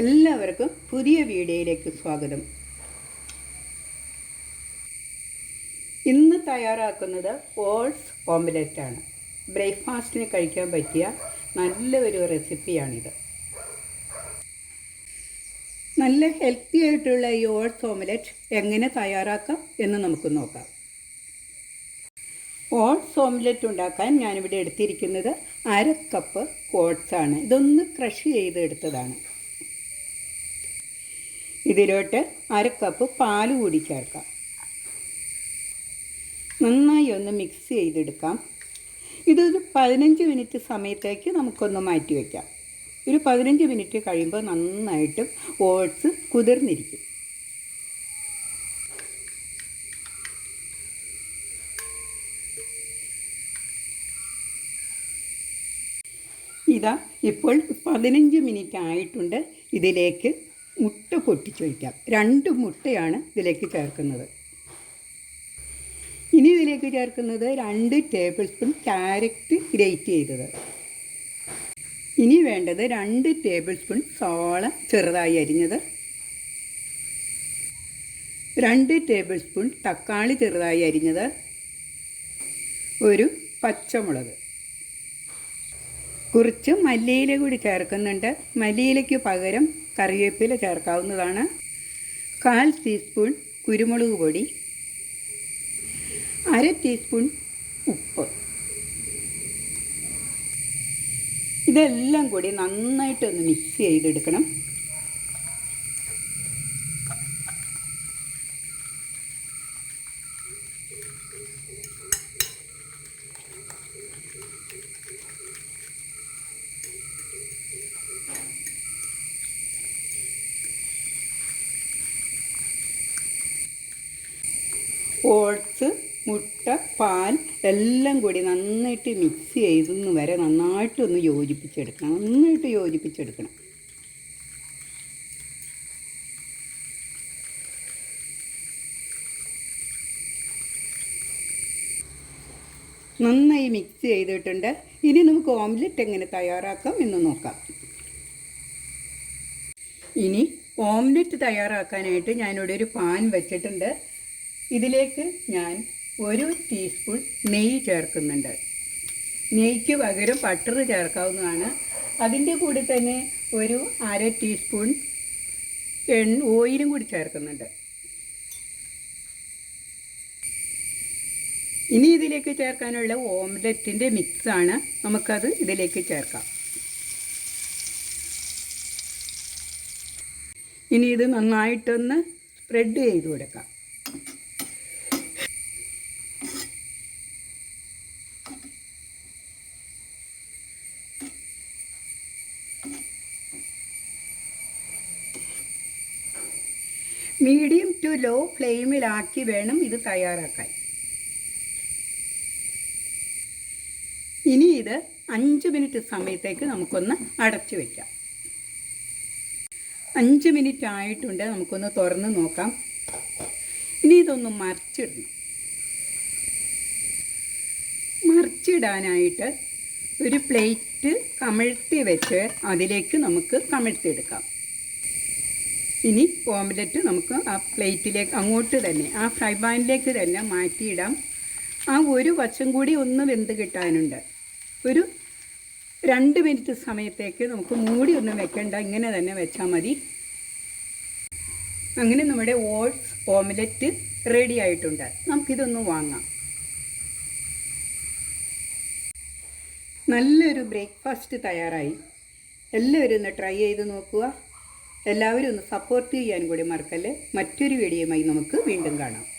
എല്ലാവർക്കും പുതിയ വീഡിയോയിലേക്ക് സ്വാഗതം. ഇന്ന് തയ്യാറാക്കുന്നത് ഓട്സ് ആണ്. ബ്രേക്ക്ഫാസ്റ്റിന് കഴിക്കാൻ പറ്റിയ നല്ലൊരു റെസിപ്പിയാണിത്. നല്ല ഹെൽത്തി ആയിട്ടുള്ള ഈ ഓട്സ് ഓംലെറ്റ് എങ്ങനെ തയ്യാറാക്കാം എന്ന് നമുക്ക് നോക്കാം. ഓട്സ് ഓംലെറ്റ് ഉണ്ടാക്കാൻ ഞാനിവിടെ എടുത്തിരിക്കുന്നത് അര കപ്പ് ഓട്സ് ആണ്. ഇതൊന്ന് ക്രഷ് ചെയ്ത് എടുത്തതാണ് ഇതിലോട്ട് അര കപ്പ് പാൽ കൂടി ചേർക്കാം. നന്നായി ഒന്ന് മിക്സ് ചെയ്തെടുക്കാം. ഇതൊരു പതിനഞ്ച് മിനിറ്റ് സമയത്തേക്ക് നമുക്കൊന്ന് മാറ്റി വയ്ക്കാം ഒരു പതിനഞ്ച് മിനിറ്റ് കഴിയുമ്പോൾ നന്നായിട്ട് ഓട്സ് കുതിർന്നിരിക്കും. ഇതാ ഇപ്പോൾ പതിനഞ്ച് മിനിറ്റ് ആയിട്ടുണ്ട്. ഇതിലേക്ക് മുട്ട പൊട്ടിച്ച് വയ്ക്കാം. രണ്ട് മുട്ടയാണ് ഇതിലേക്ക് ചേർക്കുന്നത്. ഇനി ഇതിലേക്ക് ചേർക്കുന്നത് രണ്ട് ടേബിൾ സ്പൂൺ ക്യാരറ്റ് ഗ്രേറ്റ് ചെയ്തത്. ഇനി വേണ്ടത് രണ്ട് ടേബിൾ സ്പൂൺ സോള ചെറുതായി അരിഞ്ഞത്. രണ്ട് ടേബിൾ സ്പൂൺ തക്കാളി ചെറുതായി അരിഞ്ഞത്. ഒരു പച്ചമുളക്. കുറച്ച് മല്ലിയില കൂടി ചേർക്കുന്നുണ്ട്. മല്ലിയിലയ്ക്ക് പകരം കറിവേപ്പില ചേർക്കാവുന്നതാണ്. കാൽ ടീസ്പൂൺ കുരുമുളക് പൊടി. അര ടീസ്പൂൺ ഉപ്പ്. ഇതെല്ലാം കൂടി നന്നായിട്ടൊന്ന് മിക്സ് ചെയ്തെടുക്കണം. ഓട്സ് മുട്ട പാൽ എല്ലാം കൂടി നന്നായിട്ട് മിക്സ് ചെയ്തെന്ന് വരെ നന്നായിട്ടൊന്ന് യോജിപ്പിച്ചെടുക്കണം. നന്നായിട്ട് യോജിപ്പിച്ചെടുക്കണം. നന്നായി മിക്സ് ചെയ്തിട്ടുണ്ട്. ഇനി നമുക്ക് ഓംലെറ്റ് എങ്ങനെ തയ്യാറാക്കാം എന്ന് നോക്കാം. ഇനി ഓംലെറ്റ് തയ്യാറാക്കാനായിട്ട് ഞാനിവിടെ ഒരു പാൻ വെച്ചിട്ടുണ്ട്. ഇതിലേക്ക് ഞാൻ ഒരു ടീസ്പൂൺ നെയ്യ് ചേർക്കുന്നുണ്ട്. നെയ്ക്ക് പകരം ബട്ടർ ചേർക്കാവുന്നതാണ്. അതിന്റെ കൂടെ തന്നെ ഒരു അര ടീസ്പൂൺ എണ്ണ ഓയിലും കൂടി ചേർക്കുന്നുണ്ട്. ഇനി ഇതിലേക്ക് ചേർക്കാനുള്ള ഓംലെറ്റിന്റെ മിക്സാണ് നമുക്കത് ഇതിലേക്ക് ചേർക്കാം. ഇനി ഇത് നന്നായിട്ടൊന്ന് സ്പ്രെഡ് ചെയ്ത് കൊടുക്കാം. മീഡിയം ടു ലോ ഫ്ലെയിമിലാക്കി വേണം ഇത് തയ്യാറാക്കാൻ. ഇനി ഇത് അഞ്ച് മിനിറ്റ് സമയത്തേക്ക് നമുക്കൊന്ന് അടച്ചു വയ്ക്കാം അഞ്ച് മിനിറ്റ് ആയിട്ടുണ്ട് നമുക്കൊന്ന് തുറന്ന് നോക്കാം. ഇനി ഇതൊന്ന് മറിച്ചിടണം. മറിച്ചിടാനായിട്ട് ഒരു പ്ലേറ്റ് കമിഴ്ത്തി വെച്ച് അതിലേക്ക് നമുക്ക് കമിഴ്ത്തിയെടുക്കാം. ഇനി ഓംലെറ്റ് നമുക്ക് ആ പ്ലേറ്റിലേക്ക് അങ്ങോട്ട് തന്നെ ആ ഫ്രൈ പാനിലേക്ക് തന്നെ മാറ്റിയിടാം. ആ ഒരു വശം കൂടി ഒന്ന് വെന്ത് കിട്ടാനുണ്ട്. ഒരു രണ്ട് മിനിറ്റ് സമയത്തേക്ക് നമുക്ക് മൂടി ഒന്നും വെക്കണ്ട ഇങ്ങനെ തന്നെ വെച്ചാൽ മതി. അങ്ങനെ നമ്മുടെ ഓട്സ് ഓംലെറ്റ് റെഡി ആയിട്ടുണ്ട്. നമുക്കിതൊന്ന് വാങ്ങാം. നല്ലൊരു ബ്രേക്ക്ഫാസ്റ്റ് തയ്യാറായി. എല്ലാവരും ഒന്ന് ട്രൈ ചെയ്ത് നോക്കുക. എല്ലാവരും ഒന്ന് സപ്പോർട്ട് ചെയ്യാൻ കൂടി മറക്കല്ലേ? മറ്റൊരു വീഡിയോയുമായി നമുക്ക് വീണ്ടും കാണാം.